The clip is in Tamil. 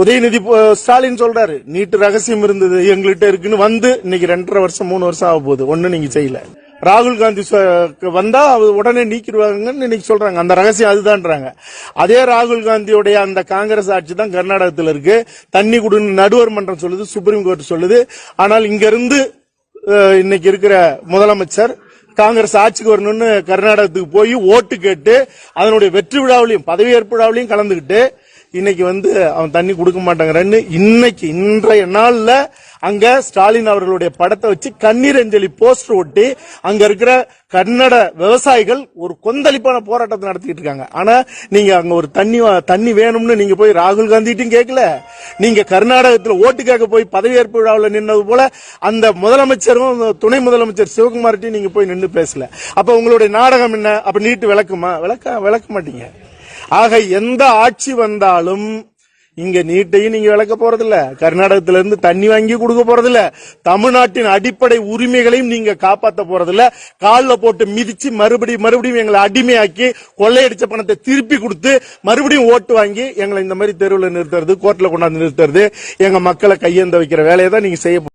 உதயநிதி ஸ்டாலின் சொல்றாரு நீட்டு ரகசியம் இருந்தது எங்கள்கிட்ட இருக்குன்னு வந்து இன்னைக்கு ரெண்டரை வருஷம் மூணு வருஷம் ஆக போகுது. ஒன்னும் நீங்க செய்யல. ராகுல் காந்தி வந்தா அவர் உடனே நீக்கிடுவாங்கன்னு இன்னைக்கு சொல்றாங்க. அந்த ரகசியம் அதுதான்றாங்க. அதே ராகுல் காந்தியோடைய அந்த காங்கிரஸ் ஆட்சி தான் கர்நாடகத்தில் இருக்கு. தண்ணி குடுன்னு நடுவர் மன்றம் சொல்லுது சுப்ரீம் கோர்ட் சொல்லுது. ஆனால் இங்க இருந்து இன்னைக்கு இருக்கிற முதலமைச்சர் காங்கிரஸ் ஆட்சிக்கு வரணும்னு கர்நாடகத்துக்கு போய் ஓட்டு கேட்டு அதனுடைய வெற்றி விழாவிலையும் பதவியேற்பு விழாவிலையும் கலந்துக்கிட்டு இன்னைக்கு வந்து அவன் தண்ணி கொடுக்க மாட்டாங்கிறன்னு இன்னைக்கு இன்றைய நாள்ல அங்க ஸ்டாலின் அவர்களுடைய படத்தை வச்சு கண்ணீர் அஞ்சலி போஸ்டர் ஒட்டி அங்க இருக்கிற கன்னட விவசாயிகள் ஒரு கொந்தளிப்பான போராட்டத்தை நடத்திட்டு இருக்காங்க. ஆனா நீங்க அங்க ஒரு தண்ணி தண்ணி வேணும்னு நீங்க போய் ராகுல் காந்திட்டும் கேட்கல நீங்க கர்நாடகத்தில் ஓட்டு கேட்க போய் பதவியேற்பு விழாவில் நின்னது போல அந்த முதலமைச்சரும் துணை முதலமைச்சர் சிவகுமார்ட்டையும் நீங்க போய் நின்று பேசல. அப்ப உங்களுடைய நாடகம் என்ன? அப்ப நீட்டு விளக்குமா? விளக்க விளக்க மாட்டீங்க. ஆக எந்த ஆட்சி வந்தாலும் இங்க நீட்டையும் நீங்க விளக்க போறதில்ல. கர்நாடகத்துல இருந்து தண்ணி வாங்கி கொடுக்க போறதில்ல. தமிழ்நாட்டின் அடிப்படை உரிமைகளையும் நீங்க காப்பாத்த போறதில்ல. கால்ல போட்டு மிதிச்சு மறுபடியும் மறுபடியும் எங்களை அடிமையாக்கி கொள்ளையடிச்ச பணத்தை திருப்பி கொடுத்து மறுபடியும் ஓட்டு வாங்கி எங்களை இந்த மாதிரி தெருவில் நிறுத்துறது கோர்ட்ல கொண்டாந்து நிறுத்துறது எங்க மக்களை கையேந்த வைக்கிற வேலையை தான் நீங்க செய்ய